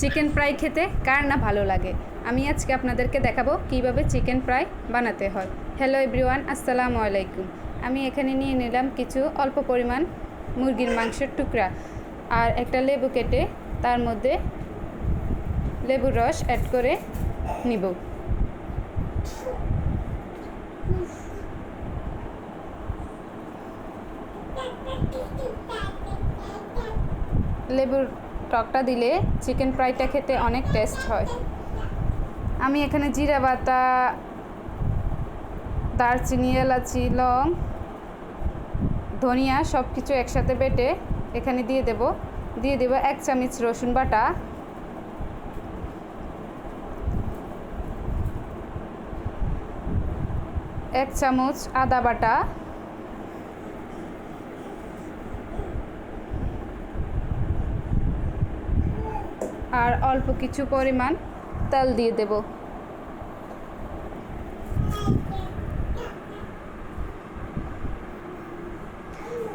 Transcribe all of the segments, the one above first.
Chicken fry খেতে কার না ভালো লাগে? আমি আজকে আপনাদেরকে দেখাবো কীভাবে চিকেন ফ্রাই বানাতে হয়। হ্যালো এভরিওয়ান, আসসালামু আলাইকুম। আমি এখানে নিয়ে নিলাম কিছু অল্প পরিমাণ মুরগির মাংসের টুকরা আর একটা লেবু কেটে তার মধ্যে লেবুর রস অ্যাড করে নিব। লেবুর টকটা দিলে চিকেন ফ্রাইটা খেতে অনেক টেস্ট হয়। আমি এখানে জিরা বাটা, দারচিনি, এলাচি, লং, ধনিয়া সব কিছু একসাথে বেটে এখানে দিয়ে দেব। দিয়ে দেব এক চামচ রসুন বাটা। এক চামচ আদা বাটা। আর অল্প কিছু পরিমাণ তেল দিয়ে দেব।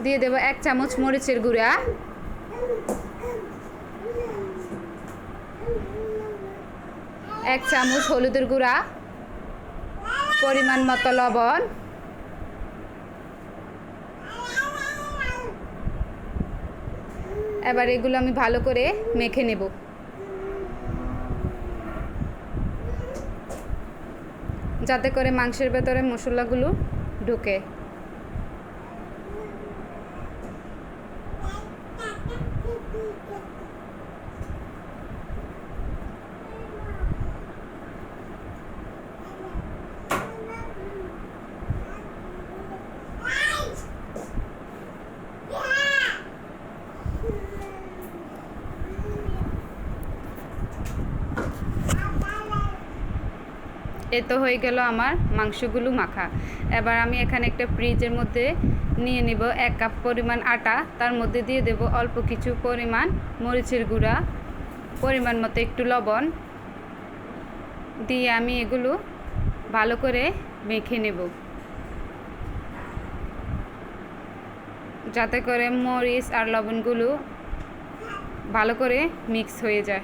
দিয়ে দেব এক চামচ মরিচের গুঁড়া। এক চামচ হলুদের গুঁড়া। পরিমাণ মতো লবণ। এবার এগুলো আমি ভালো করে মেখে নেব। যাতে করে মাংসের ভেতরে মশলাগুলো ঢুকে। এ তো হয়ে গেল আমার মাংসগুলো মাখা। এবার আমি এখানে একটা ফ্রিজের মধ্যে নিয়ে নেব এক কাপ পরিমাণ আটা। তার মধ্যে দিয়ে দেব অল্প কিছু পরিমাণ মরিচের গুঁড়া, পরিমাণ মতো একটু লবণ। দিয়ে আমি এগুলো ভালো করে মেখে নেব। যাতে করে মরিচ আর লবণগুলো ভালো করে মিক্স হয়ে যায়।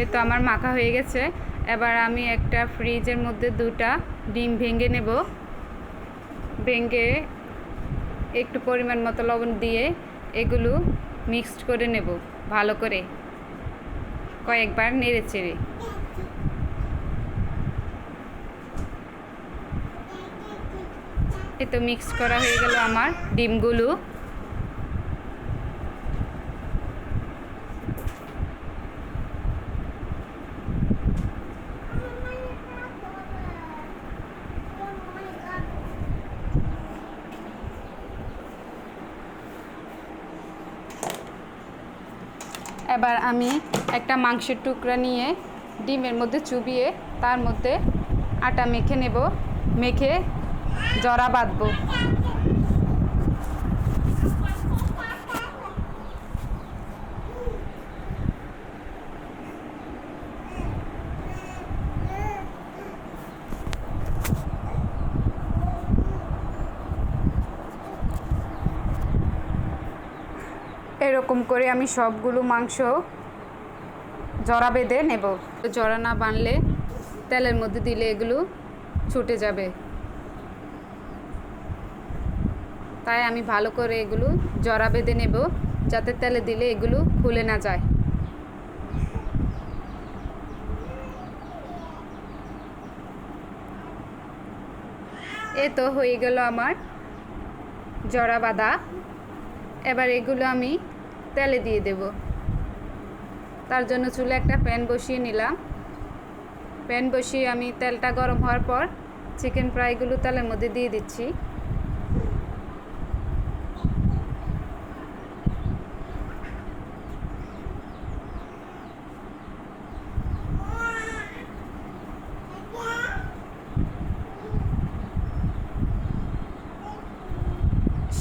এ তো আমার মাখা হয়ে গেছে। এবার আমি একটা ফ্রিজের মধ্যে দুটা ডিম ভেঙে নেব। ভেঙে একটু পরিমাণ মতো লবণ দিয়ে এগুলো মিক্সড করে নেব, ভালো করে। কয়েকবার নেড়ে চেড়ে। এ তো মিক্স করা হয়ে গেল আমার ডিমগুলো। এবার আমি একটা মাংসের টুকরা নিয়ে ডিমের মধ্যে চুবিয়ে তার মধ্যে আটা মেখে নেব, মেখে জরা বাঁধবো। এরকম করে আমি সবগুলো মাংস জড়া বেঁধে নেব। জড়া না বানলে তেলের মধ্যে দিলে এগুলো ছুটে যাবে। তাই আমি ভালো করে এগুলো জড়া বেঁধে নেব যাতে তেলে দিলে এগুলো খুলে না যায়। এ তো হয়ে গেল আমার জড়া বাঁধা এবার এগুলো আমি তেলে দিয়ে দেব। তার জন্য চুলে একটা প্যান বসিয়ে নিলাম। প্যান বসিয়ে আমি তেলটা গরম হওয়ার পর চিকেন ফ্রাইগুলো তেলের মধ্যে দিয়ে দিচ্ছি।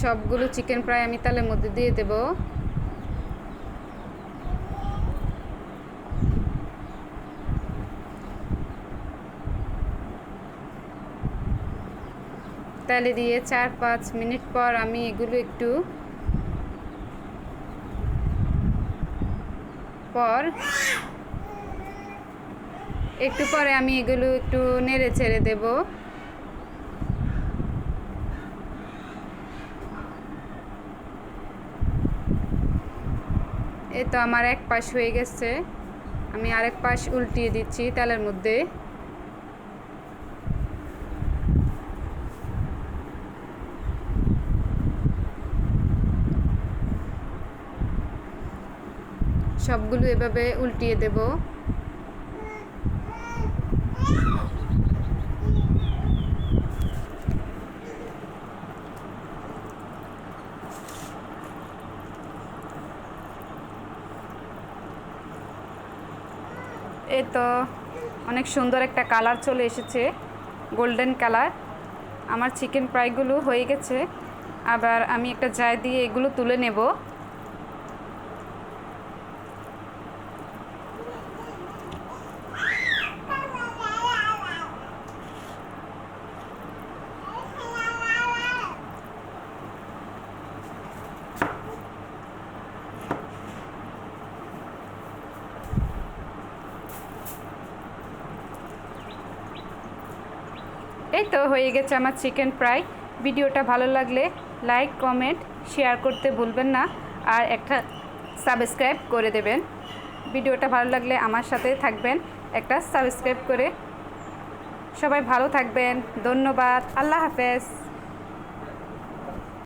সবগুলো চিকেন ফ্রাই আমি তালের মধ্যে দিয়ে দেব। তেলে দিয়ে চার পাঁচ মিনিট পর আমি এগুলো একটু পর একটু পরে আমি এগুলো একটু নেড়ে ছেড়ে দেবো। এ তো আমার এক পাশ হয়ে গেছে। আমি আরেক পাশ উল্টিয়ে দিচ্ছি তেলের মধ্যে। সবগুলো এভাবে উল্টিয়ে দেব। এই তো অনেক সুন্দর একটা কালার চলে এসেছে, গোল্ডেন কালার। আমার চিকেন ফ্রাইগুলো হয়ে গেছে, আবার আমি একটা জায় দিয়ে এগুলো তুলে নেব। এই তো হয়ে গেছে আমার চিকেন ফ্রাই। ভিডিওটা ভালো লাগলে লাইক, কমেন্ট, শেয়ার করতে ভুলবেন না আর একটা সাবস্ক্রাইব করে দেবেন। ভিডিওটা ভালো লাগলে আমার সাথে থাকবেন, একটা সাবস্ক্রাইব করে। সবাই ভালো থাকবেন, ধন্যবাদ, আল্লাহ হাফেজ।